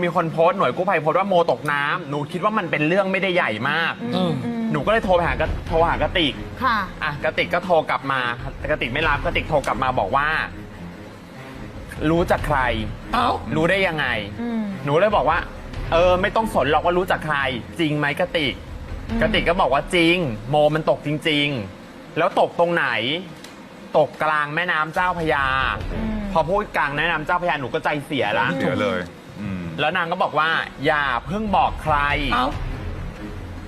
มีคนโพสต์หน่วยกู้ภัยโพสต์ว่าโมตกน้ำหนูคิดว่ามันเป็นเรื่องไม่ได้ใหญ่มากอืมหนูก็เลยโทรไปหากระโทรหากระติก ค่ะ อะกระติกก็โทรกลับมากระติกไม่รับกระติกโทรกลับมาบอกว่า รู้จากใคร เอ้า รู้ได้ยังไง อืม หนูเลยบอกว่า เออ ไม่ต้องสนหรอกว่ารู้จากใคร จริงไหมกระติกอืมกระติกก็บอกว่าจริง โมมันตกจริง ๆ แล้วตกตรงไหน ตกกลางแม่น้ำเจ้าพระยาอืมพอพูดกลางแม่น้ำเจ้าพระยาหนูก็ใจเสียละ เสียเลยอืม แล้วนางก็บอกว่า อย่าเพิ่งบอกใคร เอ้า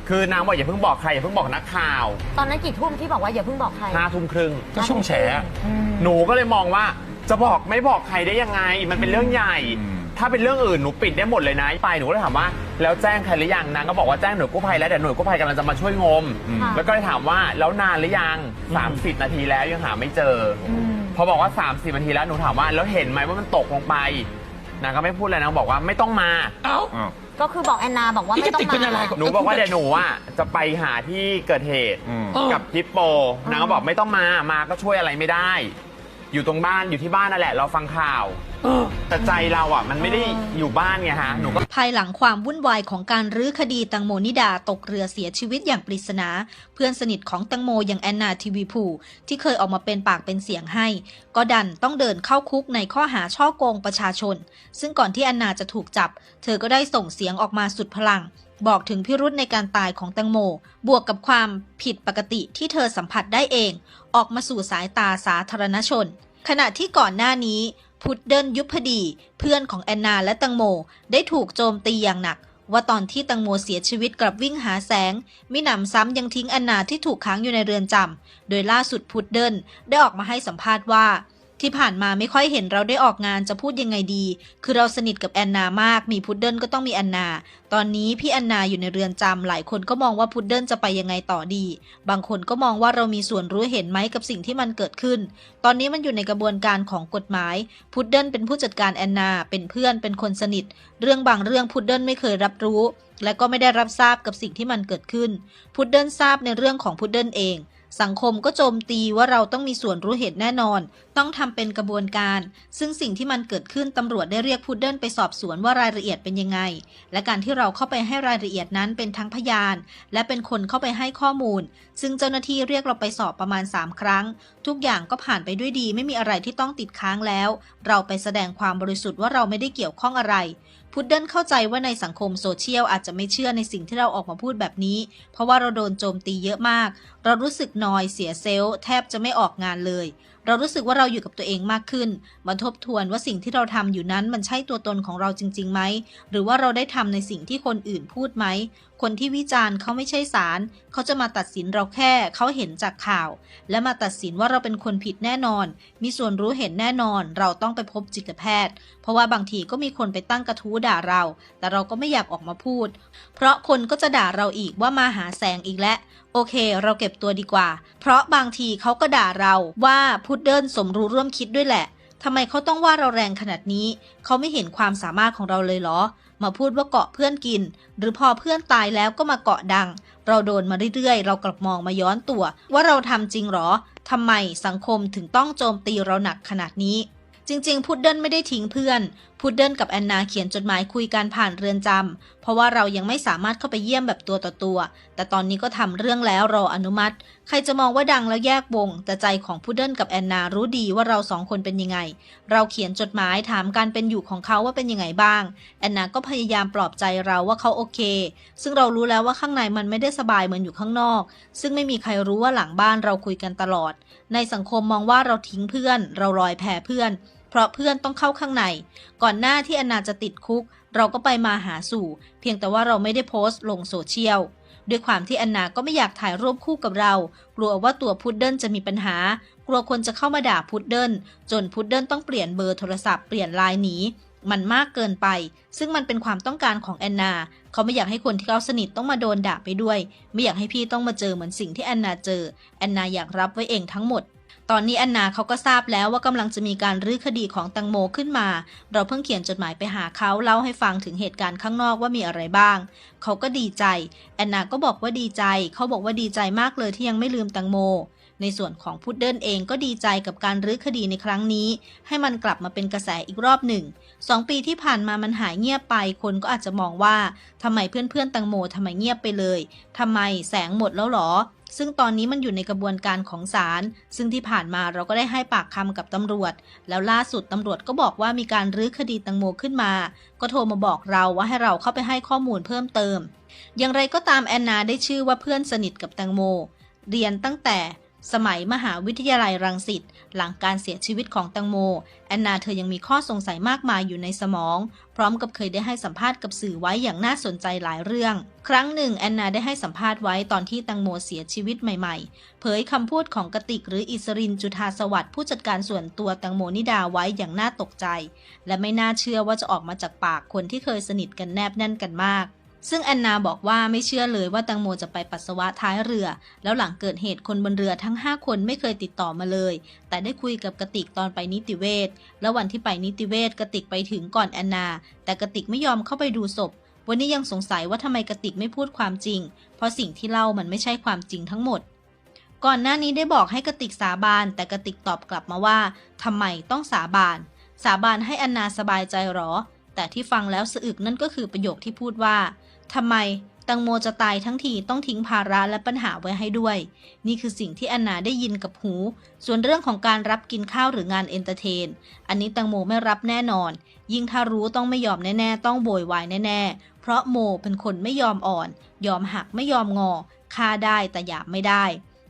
คือนางบอกอย่าเพิ่งบอกใครอย่าเพิ่งบอกนักข่าวตอนนั้นกี่ทุ่มที่บอกว่าอย่าเพิ่งบอกใครห้าทุ่มครึ่ง ก็ช่วงแฉอะอืม หนูก็เลยมองว่าจะบอกไม่บอกใครได้ยังไง มันเป็นเรื่องใหญ่ อืม ถ้าเป็นเรื่องอื่นหนูปิดได้หมดเลยนะไปหนูก็เลยถามว่า แล้วแจ้งใครหรือยังนางก็บอกว่าแจ้งหน่วยกู้ภัยแล้วแต่หน่วยกู้ภัยกำลังจะมาช่วยงมอืมค่ะ แล้วก็เลยถามว่าแล้วนานหรือยัง 30 นาทีแล้วยังหาไม่เจอออืมพอบอกว่า 30 นาทีแล้วหนูถามว่าแล้วเห็นไหมว่ามันตกลงไป นางก็ไม่พูดอะไรนางบอกว่าไม่ต้องมา เอ้าอ้าว ก็คือบอกแอนนาบอกว่านี่ไม่ต้องกระติกเป็นอะไรมากับหนูบอกว่าเดี๋ยวหนูอะจะไปหาที่เกิดเหตุอืม เออ กับฮิปโป นางก็บอกไม่ต้องมา มาก็ช่วยอะไรไม่ได้ อยู่ตรงบ้านอยู่ที่บ้านนั่นแหละเราฟังข่าว เออแต่ใจเราอะ มันไม่ได้อยู่บ้านไงฮะหนูก็ ภายหลังความวุ่นวายของการรื้อคดีตังโมนิดาตกเรือเสียชีวิตอย่างปริศนา เพื่อนสนิทของตังโมอย่างแอนนาทีวีพูที่เคยออกมาเป็นปากเป็นเสียงให้ ก็ดันต้องเดินเข้าคุกในข้อหาช่อโกงประชาชน ซึ่งก่อนที่แอนนาจะถูกจับ เธอก็ได้ส่งเสียงออกมาสุดพลัง บอกถึงพิรุธในการตายของตังโม บวกกับความผิดปกติที่เธอสัมผัสได้เอง ออกมาสู่สายตาสาธารณชน ขณะที่ก่อนหน้านี้ พุดเดิลยุพดี เพื่อนของแอนนาและตังโม ได้ถูกโจมตีอย่างหนัก ว่าตอนที่ตังโมเสียชีวิตกลับวิ่งหาแสง มิหนำซ้ำยังทิ้งแอนนาที่ถูกค้างอยู่ในเรือนจำโดยล่าสุดพุดเดิลได้ออกมาให้สัมภาษณ์ว่า ที่ผ่านมาไม่ค่อยเห็นเราได้ออกงานจะพูดยังไงดี คือเราสนิทกับแอนนามาก มีพุดเดิลก็ต้องมีแอนนา ตอนนี้พี่แอนนาอยู่ในเรือนจำหลายคนก็มองว่าพุดเดิลจะไปยังไงต่อดี บางคนก็มองว่าเรามีส่วนรู้เห็นไหมกับสิ่งที่มันเกิดขึ้น ตอนนี้มันอยู่ในกระบวนการของกฎหมาย พุดเดิลเป็นผู้จัดการแอนนา เป็นเพื่อน เป็นคนสนิท เรื่องบางเรื่องพุดเดิลไม่เคยรับรู้ และก็ไม่ได้รับทราบกับสิ่งที่มันเกิดขึ้น พุดเดิลทราบในเรื่องของพุดเดิลเอง สังคมก็โจมตีว่าเราต้องมีส่วนรู้เห็นแน่นอน ต้องทำเป็นกระบวนการ ซึ่งสิ่งที่มันเกิดขึ้นตำรวจได้เรียกพุดเดิลไปสอบสวนว่ารายละเอียดเป็นยังไง และการที่เราเข้าไปให้รายละเอียดนั้นเป็นทั้งพยาน และเป็นคนเข้าไปให้ข้อมูล ซึ่งเจ้าหน้าที่เรียกเราไปสอบประมาณ 3 ครั้ง ทุกอย่างก็ผ่านไปด้วยดี ไม่มีอะไรที่ต้องติดค้างแล้ว เราไปแสดงความบริสุทธิ์ว่าเราไม่ได้เกี่ยวข้องอะไร พุดเดิลเข้าใจว่าในสังคมโซเชียลอาจจะไม่เชื่อในสิ่งที่เราออกมาพูดแบบนี้ เพราะว่าเราโดนโจมตีเยอะมาก เรารู้สึกนอยเสียเซลล์แทบจะไม่ออกงานเลย เรารู้สึกว่าเราอยู่กับตัวเองมากขึ้นมาทบทวนว่าสิ่งที่เราทำอยู่นั้นมันใช่ตัวตนของเราจริงๆไหม หรือว่าเราได้ทำในสิ่งที่คนอื่นพูดไหม คนที่วิจารณ์เขาไม่ใช่ศาลเขาจะมาตัดสินเราแค่เขาเห็นจากข่าว และมาตัดสินว่าเราเป็นคนผิดแน่นอน มีส่วนรู้เห็นแน่นอน เราต้องไปพบจิตแพทย์ เพราะว่าบางทีก็มีคนไปตั้งกระทู้ด่าเรา แต่เราก็ไม่อยากออกมาพูด เพราะคนก็จะด่าเราอีกว่ามาหาแสงอีกแล้วโอเค เราเก็บตัวดีกว่า เพราะบางทีเขาก็ด่าเราว่าพุดเดิ้ลสมรู้ร่วมคิดด้วยแหละทำไมเขาต้องว่าเราแรงขนาดนี้ เขาไม่เห็นความสามารถของเราเลยเหรอ มาพูดว่าเกาะเพื่อนกิน หรือพอเพื่อนตายแล้วก็มาเกาะดัง เราโดนมาเรื่อยๆ เรากลับมองมาย้อนตัว ว่าเราทำจริงหรอทำไมสังคมถึงต้องโจมตีเราหนักขนาดนี้ จริงๆ พุดเดิ้ลไม่ได้ทิ้งเพื่อน พุดเดิลกับแอนนาเขียนจดหมายคุยกันผ่านเรือนจำเพราะว่าเรายังไม่สามารถเข้าไปเยี่ยมแบบตัวต่อตัว แต่ตอนนี้ก็ทำเรื่องแล้วรออนุมัติ ใครจะมองว่าดังแล้วแยกวง แต่ใจของพุดเดิลกับแอนนารู้ดีว่าเราสองคนเป็นยังไง เราเขียนจดหมายถามการเป็นอยู่ของเขาว่าเป็นยังไงบ้าง แอนนาก็พยายามปลอบใจเราว่าเขาโอเค ซึ่งเรารู้แล้วว่าข้างในมันไม่ได้สบายเหมือนอยู่ข้างนอก ซึ่งไม่มีใครรู้ว่าหลังบ้านเราคุยกันตลอด ในสังคมมองว่าเราทิ้งเพื่อน เราลอยแพเพื่อน เพราะเพื่อนต้องเข้าข้างใน ก่อนหน้าที่อนาจะติดคุก เราก็ไปมาหาสู่ เพียงแต่ว่าเราไม่ได้โพสต์ลงโซเชียลด้วยความที่แอนนาก็ไม่อยากถ่ายรูปคู่กับเรา กลัวว่าตัวพุดเดิ้ลจะมีปัญหา กลัวคนจะเข้ามาด่าพุดเดิ้ลจนพุดเดิ้ลต้องเปลี่ยนเบอร์โทรศัพท์เปลี่ยนไลน์หนีมันมากเกินไป ซึ่งมันเป็นความต้องการของแอนนา เขาไม่อยากให้คนที่เขาสนิทต้องมาโดนด่าไปด้วย ไม่อยากให้พี่ต้องมาเจอเหมือนสิ่งที่แอนนาเจอ แอนนาอยากรับไว้เองทั้งหมด ตอนนี้แอนนาเขาก็ทราบแล้วว่ากำลังจะมีการรื้อคดีของตังโมขึ้นมา เราเพิ่งเขียนจดหมายไปหาเขาเล่าให้ฟังถึงเหตุการณ์ข้างนอกว่ามีอะไรบ้าง เขาก็ดีใจ แอนนาก็บอกว่าดีใจ เขาบอกว่าดีใจมากเลยที่ยังไม่ลืมตังโม ในส่วนของพุดเดิลเองก็ดีใจกับการรื้อคดีในครั้งนี้ ให้มันกลับมาเป็นกระแสอีกรอบหนึ่งสองปีที่ผ่านมามันหายเงียบไป คนก็อาจจะมองว่าทำไมเพื่อนๆตังโมทำไมเงียบไปเลยทำไมแสงหมดแล้วหรอ ซึ่งตอนนี้มันอยู่ในกระบวนการของศาลซึ่งที่ผ่านมาเราก็ได้ให้ปากคำกับตำรวจ แล้วล่าสุดตำรวจก็บอกว่ามีการรื้อคดีตังโมขึ้นมา ก็โทรมาบอกเราว่าให้เราเข้าไปให้ข้อมูลเพิ่มเติม อย่างไรก็ตามแอนนาได้ชื่อว่าเพื่อนสนิทกับแตงโม เรียนตั้งแต่ สมัยมหาวิทยาลัยรังสิตหลังการเสียชีวิตของแตงโม แอนนาเธอยังมีข้อสงสัยมากมายอยู่ในสมอง พร้อมกับเคยได้ให้สัมภาษณ์กับสื่อไว้อย่างน่าสนใจหลายเรื่อง ครั้งหนึ่งแอนนาได้ให้สัมภาษณ์ไว้ตอนที่แตงโมเสียชีวิตใหม่ๆ เผยคำพูดของกติกหรืออิสรินจุธาสวัสดิ์ผู้จัดการส่วนตัวแตงโมนิดาไว้อย่างน่าตกใจ และไม่น่าเชื่อว่าจะออกมาจากปากคนที่เคยสนิทกันแนบแน่นกันมาก ซึ่งแอนนาบอกว่าไม่เชื่อเลยว่าแตังโมจะไปปัสสาวะท้ายเรือ แล้วหลังเกิดเหตุคนบนเรือทั้ง 5 คนไม่เคยติดต่อมาเลย แต่ได้คุยกับกติกตอนไปนิติเวชแล้ววันที่ไปนิติเวชกติกไปถึงก่อนแอนนา แต่กติกไม่ยอมเข้าไปดูศพ วันนี้ยังสงสัยว่าทำไมกติกไม่พูดความจริง เพราะสิ่งที่เล่ามันไม่ใช่ความจริงทั้งหมดก่อนหน้านี้ได้บอกให้กติกสาบาน แต่กติกตอบกลับมาว่าทำไมต้องสาบาน สาบานให้แอนนาสบายใจหรอ แต่ที่ฟังแล้วสะอึกนั่นก็คือประโยคที่พูดว่า ทำไมตังโมจะตายทั้งทีต้องทิ้งภาระและปัญหาไว้ให้ด้วย นี่คือสิ่งที่แอนนาได้ยินกับหู ส่วนเรื่องของการรับกินข้าวหรืองานเอนเตอร์เทน อันนี้ตังโมไม่รับแน่นอน ยิ่งถ้ารู้ต้องไม่ยอมแน่ๆ ต้องโวยวายแน่ๆ เพราะโมเป็นคนไม่ยอมอ่อน ยอมหักไม่ยอมงอฆ่าได้แต่หยาบไม่ได้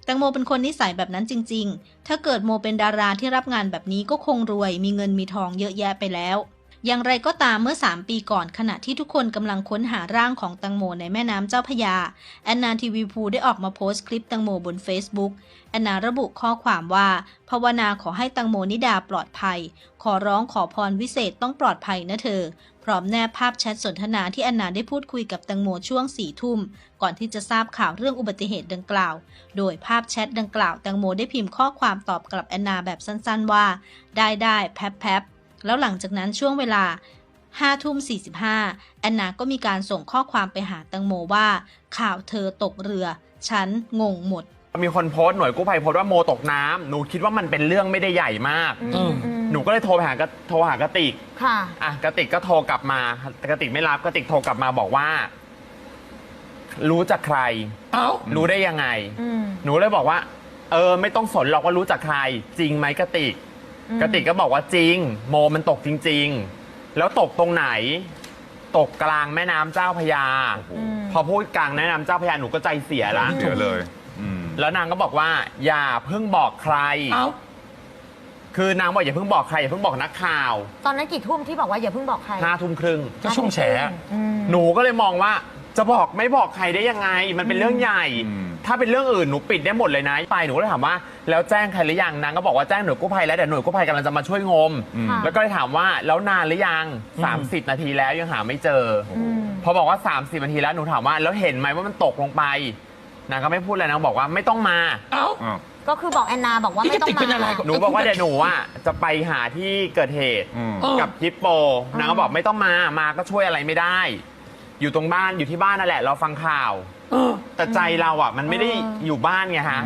แตงโมเป็นคนนิสัยแบบนั้นจริง ๆ ถ้าเกิดโมเป็นดาราที่รับงานแบบนี้ก็คงรวย มีเงินมีทองเยอะแยะไปแล้ว อย่างไรก็ตามเมื่อ 3 ปีก่อนขณะที่ทุกคนกำลังค้นหาร่างของตังโมในแม่น้ำเจ้าพยา แอนนาทีวีพูได้ออกมาโพสต์คลิปตังโมบน Facebook แอนนาระบุข้อความว่า ภาวนาขอให้ตังโมนิดาปลอดภัย ขอร้องขอพรวิเศษต้องปลอดภัยนะเธอ พร้อมแนบภาพแชทสนทนาที่แอนนาได้พูดคุยกับแตงโมช่วงสี่ทุ่ม ก่อนที่จะทราบข่าวเรื่องอุบัติเหตุดังกล่าว โดยภาพแชทดังกล่าวแตงโมได้พิมพ์ข้อความตอบกลับแอนนาแบบสั้นๆว่า ได้ได้แป๊บแป๊บ แล้วหลังจากนั้นช่วงเวลา5ทุ่ม45 แอนนาก็มีการส่งข้อความไปหาแตงโมว่า ข่าวเธอตกเรือ ฉันงงหมด มีคนโพสต์หน่วยกู้ภัยโพสต์ว่าโมตกน้ำหนูคิดว่ามันเป็นเรื่องไม่ได้ใหญ่มาก อืมอืม หนูก็เลยโทรไปหากระโทรหากระติก ค่ะ อะกระติกก็โทรกลับมาแต่กระติกไม่รับกระติกโทรกลับมาบอกว่า รู้จากใคร เอ้า รู้ได้ยังไง อืม หนูเลยบอกว่า เออ ไม่ต้องสนหรอกว่ารู้จากใคร จริงไหมกระติกอืม กระติกก็บอกว่าจริง โมมันตกจริง ๆ แล้วตกตรงไหน ตกกลางแม่น้ำเจ้าพระยาอืมพอพูดกลางแม่น้ำเจ้าพระยาหนูก็ใจเสียละเสียเลยอืมแล้วนางก็บอกว่า อย่าเพิ่งบอกใคร เอ้า คือนางบอกอย่าเพิ่งบอกใครอย่าเพิ่งบอกนักข่าวตอนนั้นกี่ทุ่มที่บอกว่าอย่าเพิ่งบอกใครห้าทุ่มครึ่ง ก็ช่วงแฉ อืม หนูก็เลยมองว่า จะบอกไม่บอกใครได้ยังไง มันเป็นเรื่องใหญ่ อืม ถ้าเป็นเรื่องอื่นหนูปิดได้หมดเลยนะไปหนูก็เลยถามว่า แล้วแจ้งใครหรือยังนางก็บอกว่าแจ้งหน่วยกู้ภัยแล้วแต่หน่วยกู้ภัยกำลังจะมาช่วยงม อืม ค่ะ แล้วก็เลยถามว่าแล้วนานหรือยังอืม30 นาทีแล้วยังหาไม่เจอออืมพอบอกว่า 30 นาทีแล้วหนูถามว่าแล้วเห็นไหมว่ามันตกลงไปนางก็ไม่พูดเลยนางบอกว่าไม่ต้องมา เอ้า อ้าว ก็คือบอกแอนนาบอกว่านี่ไม่ต้องกระติกเป็นอะไรมากับหนูบอกว่าเดี๋ยวหนูอะจะไปหาที่เกิดเหตุอืมเออกับฮิปโปนางก็บอกไม่ต้องมามาก็ช่วยอะไรไม่ได้ อยู่ตรงบ้านอยู่ที่บ้านนั่นแหละ เราฟังข่าว เออ แต่ใจเราอะ มันไม่ได้อยู่บ้านไงฮะ